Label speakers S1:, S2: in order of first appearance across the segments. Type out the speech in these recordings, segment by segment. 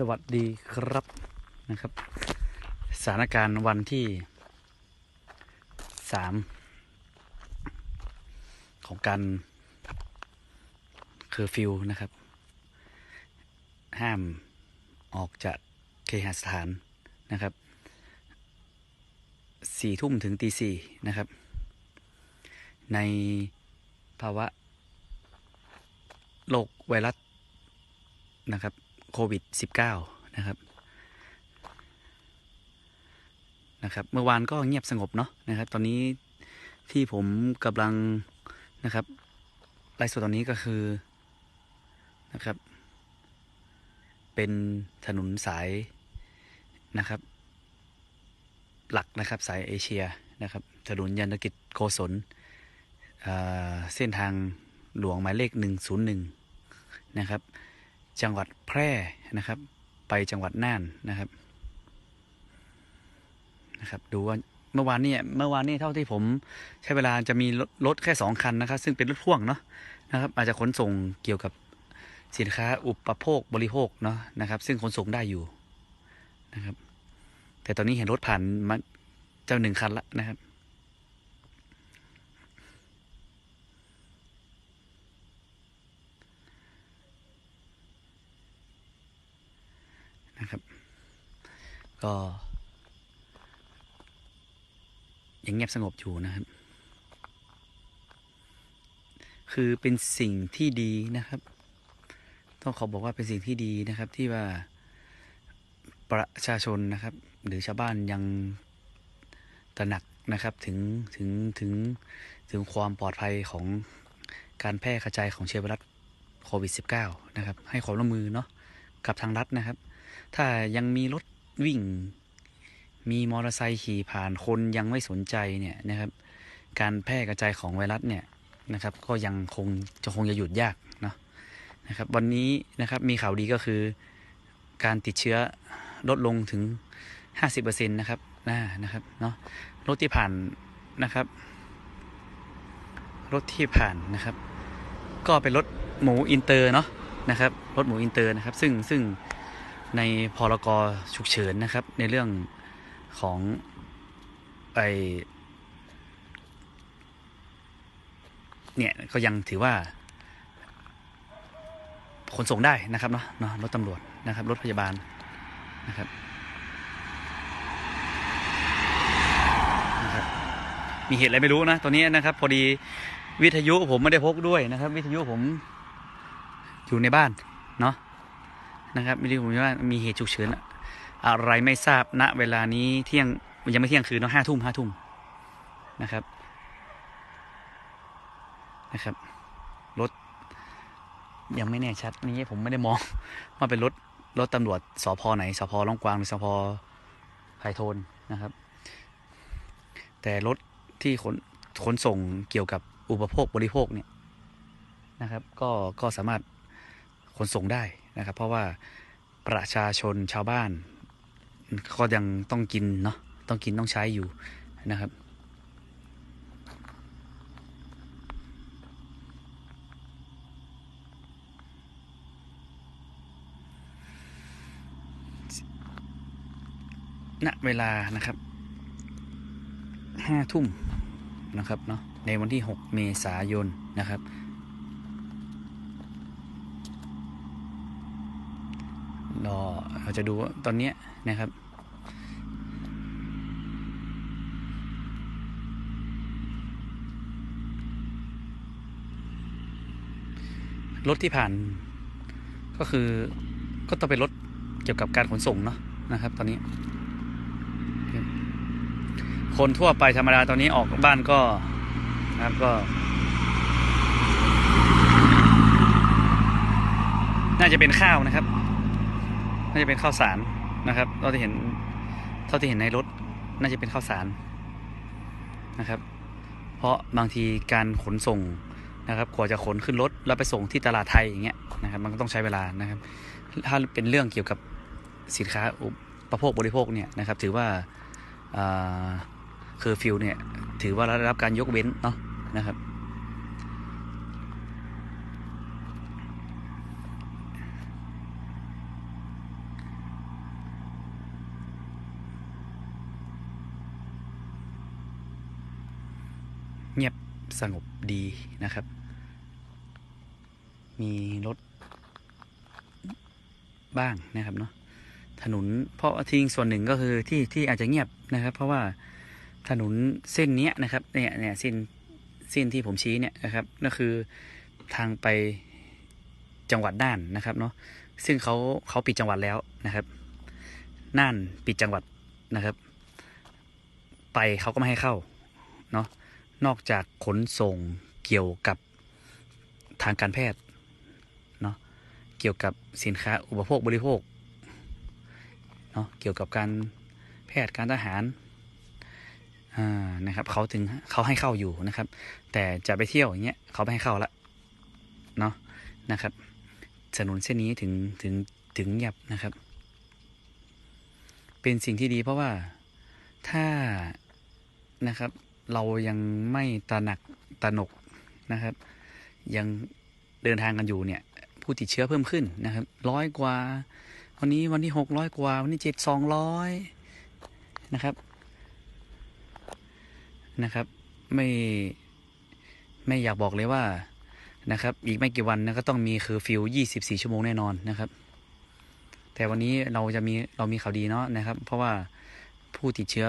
S1: สวัสดีครับนะครับ สถานการณ์วันที่สามของการเคอร์ฟิวนะครับ ห้ามออกจากเคหสถานนะครับสี่ทุ่มถึงตีสี่นะครับ ในภาวะโรคไวรัสนะครับ โควิด -19 นะครับนะครับเมื่อวานก็เงียบสงบเนาะนะครับ ตอนนี้ที่ผมกำลังนะครับไลฟ์สดตอนนี้ก็คือนะครับ เป็นถนนสายนะครับ หลักนะครับสายเอเชียนะครับ ถนนยันตกิจโกศลเส้นทางหลวงหมายเลข 101 นะครับ จังหวัดแพร่นะครับ ไปจังหวัดน่านนะครับนะครับ ดูว่าเมื่อวานนี่ยเมื่อวานนี่เท่าที่ผมใช้เวลาจะมีรถรถแค่สองคันนะครับ ซึ่งเป็นรถพ่วงเนาะนะครับ อาจจะขนส่งเกี่ยวกับสินค้าอุปโภคบริโภคเนาะนะครับ ซึ่งขนส่งได้อยู่นะครับ แต่ตอนนี้เห็นรถผ่านมาเจ้าหนึ่งคันละนะครับ นะครับ ก็ ยังเงียบสงบอยู่นะครับ คือเป็นสิ่งที่ดีนะครับ ต้องขอบอกว่าเป็นสิ่งที่ดีนะครับที่ว่าประชาชนนะครับ หรือชาวบ้านยังตระหนักนะครับถึงถึงถึงถึงความปลอดภัยของการแพร่กระจายของเชื้อไวรัสโควิด -19 นะครับ ให้ความร่วมมือเนาะกับทางรัฐนะครับ ถ้ายังมีรถวิ่ง มีมอเตอร์ไซค์ขี่ผ่านคนยังไม่สนใจเนี่ยนะครับ การแพร่กระจายของไวรัสเนี่ยนะครับ ก็ยังคงจะคงจะหยุดยากเนาะนะครับ วันนี้นะครับมีข่าวดีก็คือ การติดเชื้อลดลงถึง 50%นะครับน่านะครับเนาะรถที่ผ่านนะครับรถที่ผ่านนะครับ ก็เป็นรถหมูอินเตอร์เนาะนะครับรถหมูอินเตอร์นะครับ ซึ่งซึ่ง ในพรกฉุกเฉินนะครับ ในเรื่องของไอเนี่ยก็ยังถือว่า ขนส่งได้นะครับเนาะเนาะรถตำรวจนะครับรถพยาบาลนะครับนะครับ มีเหตุอะไรไม่รู้นะตอนนี้นะครับ พอดีวิทยุผมไม่ได้พกด้วยนะครับ วิทยุผมอยู่ในบ้านเนาะ นะครับไม่รู้ผมว่ามีเหตุฉุกเฉินอะไรไม่ทราบณเวลานี้เที่ยงยังไม่เที่ยงคืนเนาะห้าทุ่มห้าทุ่มนะครับนะครับรถยังไม่แน่ชัดนี่ผมไม่ได้มองว่าเป็นรถรถตำรวจสพไหนสพล่องกวางหรือสพไผ่โทนนะครับ แต่รถที่ขนขนส่งเกี่ยวกับอุปโภคบริโภคเนี่ยนะครับ ก็ก็สามารถขนส่งได้ นะครับ เพราะว่าประชาชนชาวบ้าน ก็ยังต้องกินเนาะต้องกินต้องใช้อยู่นะครับณเวลานะครับห้าทุ่มนะครับเนาะในวันที่ 6 เมษายนนะครับ รอ เราจะดูว่าตอนเนี้ยนะครับ รถที่ผ่าน ก็คือก็ต้องเป็นรถเกี่ยวกับการขนส่งเนาะนะครับ ตอนนี้ คนทั่วไปธรรมดาตอนนี้ออกบ้านก็นะครับก็น่าจะเป็นข้าวนะครับ น่าจะเป็นข้าวสารนะครับเราจะเห็นเท่าที่เห็นในรถน่าจะเป็นข้าวสารนะครับ เพราะบางทีการขนส่งนะครับกว่าจะขนขึ้นรถแล้วไปส่งที่ตลาดไทยอย่างเงี้ยนะครับ มันก็ต้องใช้เวลานะครับ ถ้าเป็นเรื่องเกี่ยวกับสินค้าอุปโภคบริโภคเนี่ยนะครับ ถือว่าเคอร์ฟิวเนี่ยถือว่าได้รับการยกเว้นเนาะนะครับ เงียบสงบดีนะครับ มีรถบ้างนะครับเนาะถนนเพราะทิ้งส่วนหนึ่งก็คือที่ที่อาจจะเงียบนะครับ เพราะว่าถนนเส้นนี้นะครับเนี่ยเนี่ยเส้นเส้นที่ผมชี้เนี่ยนะครับนั่นคือทางไปจังหวัดน่านนะครับเนาะซึ่งเขาเขาปิดจังหวัดแล้วนะครับน่านปิดจังหวัดนะครับ ไปเขาก็ไม่ให้เข้าเนาะ นอกจากขนส่งเกี่ยวกับทางการแพทย์เนาะเกี่ยวกับสินค้าอุปโภคบริโภคเนาะเกี่ยวกับการแพทย์การทหารอ่านะครับเขาถึงเขาให้เข้าอยู่นะครับ แต่จะไปเที่ยวอย่างเงี้ยเขาไม่ให้เข้าละเนาะนะครับถนนเส้นนี้ถึงถึงถึงเงียบนะครับ เป็นสิ่งที่ดีเพราะว่าถ้านะครับ เรายังไม่ตระหนักตระหนกนะครับ ยังเดินทางกันอยู่เนี่ย ผู้ติดเชื้อเพิ่มขึ้นนะครับร้อยกว่า วันนี้วันที่หกร้อยกว่า วันนี้เจ็ดสองร้อยนะครับนะครับไม่ไม่อยากบอกเลยว่านะครับ อีกไม่กี่วันนะก็ต้องมีคือฟิวยี่สิบสี่ชั่วโมงแน่นอนนะครับ แต่วันนี้เราจะมีเรามีข่าวดีเนาะนะครับ เพราะว่าผู้ติดเชื้อ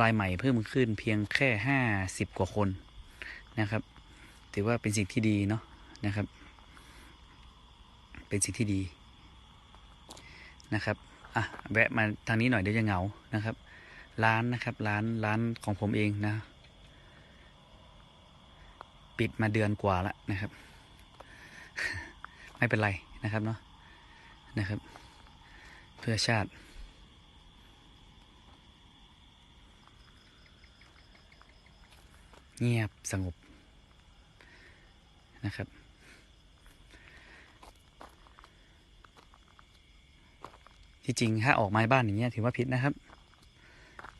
S1: รายใหม่เพิ่มขึ้นเพียงแค่ห้าสิบกว่าคนนะครับ ถือว่าเป็นสิ่งที่ดีเนาะนะครับ เป็นสิ่งที่ดีนะครับอะแวะมาทางนี้หน่อยเดี๋ยวจะเหงานะครับ ร้านนะครับร้านร้านของผมเองนะ ปิดมาเดือนกว่าแล้วนะครับ ไม่เป็นไรนะครับเนาะนะครับ เพื่อชาติ เงียบสงบนะครับ ที่จริงถ้าออกมาบ้านอย่างเงี้ยถือว่าผิดนะครับ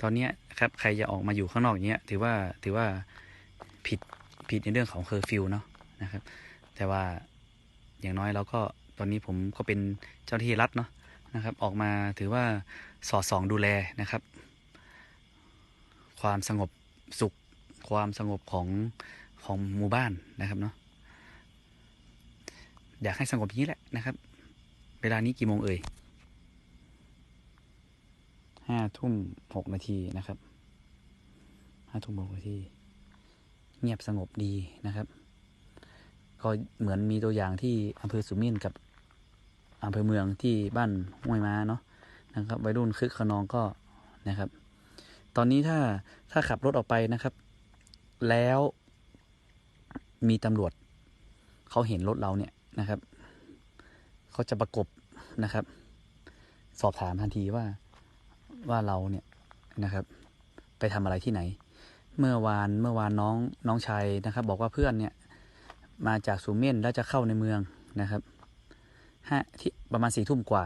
S1: ตอนเนี้ยครับใครจะออกมาอยู่ข้างนอกอย่างเงี้ยถือว่าถือว่าผิดผิดในเรื่องของเคอร์ฟิวเนาะนะครับ แต่ว่าอย่างน้อยเราก็ตอนนี้ผมก็เป็นเจ้าหน้าที่รัฐเนาะนะครับ ออกมาถือว่าสอดส่องดูแลนะครับ ความสงบสุข ความสงบของของหมู่บ้านนะครับเนาะอยากให้สงบอย่างนี้แหละนะครับ เวลานี้กี่โมงเอ่ยห้าทุ่มหกนาทีนะครับห้าทุ่มหกนาที เงียบสงบดีนะครับ ก็เหมือนมีตัวอย่างที่อำเภอสุมินกับอำเภอเมืองที่บ้านห้วยม้าเนาะนะครับวัยรุ่นคึกขนองก็นะครับ ตอนนี้ถ้าถ้าขับรถออกไปนะครับ แล้วมีตำรวจเขาเห็นรถเราเนี่ยนะครับเขาจะประกบนะครับ สอบถามทันทีว่าว่าเราเนี่ยนะครับ ไปทำอะไรที่ไหน เมื่อวานเมื่อวานน้องน้องชายนะครับ บอกว่าเพื่อนเนี่ย มาจากสูเม่นแล้วจะเข้าในเมืองนะครับห้าที่ประมาณสี่ทุ่มกว่า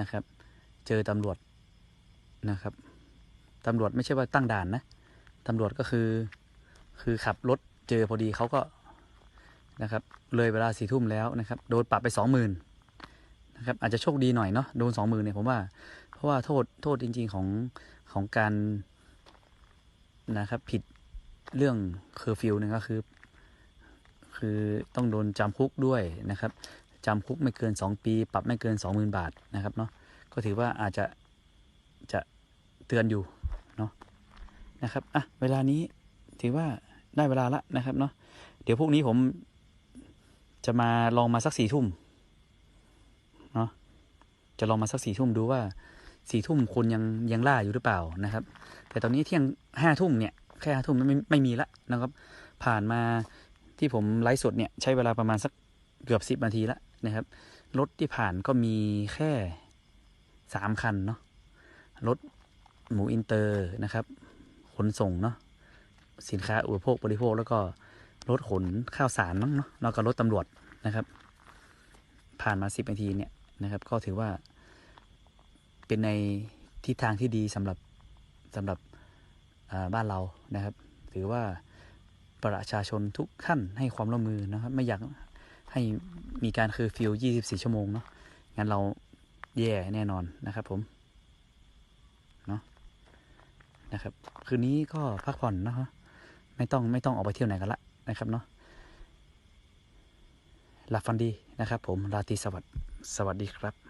S1: นะครับ เจอตำรวจนะครับตำรวจไม่ใช่ว่าตั้งด่านนะ ตำรวจก็คือ คือขับรถเจอพอดีเขาก็นะครับ เลยเวลาสี่ทุ่มแล้วนะครับ โดนปรับไปสองหมื่นนะครับ อาจจะโชคดีหน่อยเนาะ โดนสองหมื่นเนี่ยผมว่า เพราะว่าโทษ โทษจริง ๆของของการนะครับ ผิดเรื่องเคอร์ฟิวเนี่ยก็คือ คือต้องโดนจำคุกด้วยนะครับจำคุกไม่เกินสองปี ปรับไม่เกินสองหมื่นบาทนะครับเนาะก็ถือว่าอาจจะจะเตือนอยู่เนาะ นะครับอะเวลานี้ถือว่าได้เวลาละนะครับเนาะเดี๋ยวพวกนี้ผมจะมาลองมาสักสี่ทุ่มเนาะจะลองมาสักสี่ทุ่มดูว่าสี่ทุ่มคนยังยังล่าอยู่หรือเปล่านะครับ แต่ตอนนี้เที่ยงห้าทุ่มเนี่ยแค่ห้าทุ่มไม่ไม่มีละนะครับ ผ่านมาที่ผมไลฟ์สดเนี่ยใช้เวลาประมาณสักเกือบสิบนาทีละนะครับรถที่ผ่านก็มีแค่สามคันเนาะรถหมูอินเตอร์นะครับ ขนส่งเนาะสินค้าอุปโภคบริโภค แล้วก็รถขนข้าวสารเนาะแล้วก็รถตำรวจนะครับ ผ่านมาสิบนาทีเนี่ยนะครับ ก็ถือว่า เป็นในทิศทางที่ดีสำหรับสำหรับบ้านเรานะครับ ถือว่าประชาชนทุกท่านให้ความร่วมมือนะครับ ไม่อยากให้มีการคือฟิว 24 ชั่วโมงเนาะงั้นเราแย่แน่นอนนะครับผมเนะครับ คืนนี้ก็พักผ่อนนะฮะไม่ต้องไม่ต้องออกไปเที่ยวไหนกันละนะครับเนาะหลับฟันดีนะครับ ผมราตรีสวัสดิ์สวัสดีครับ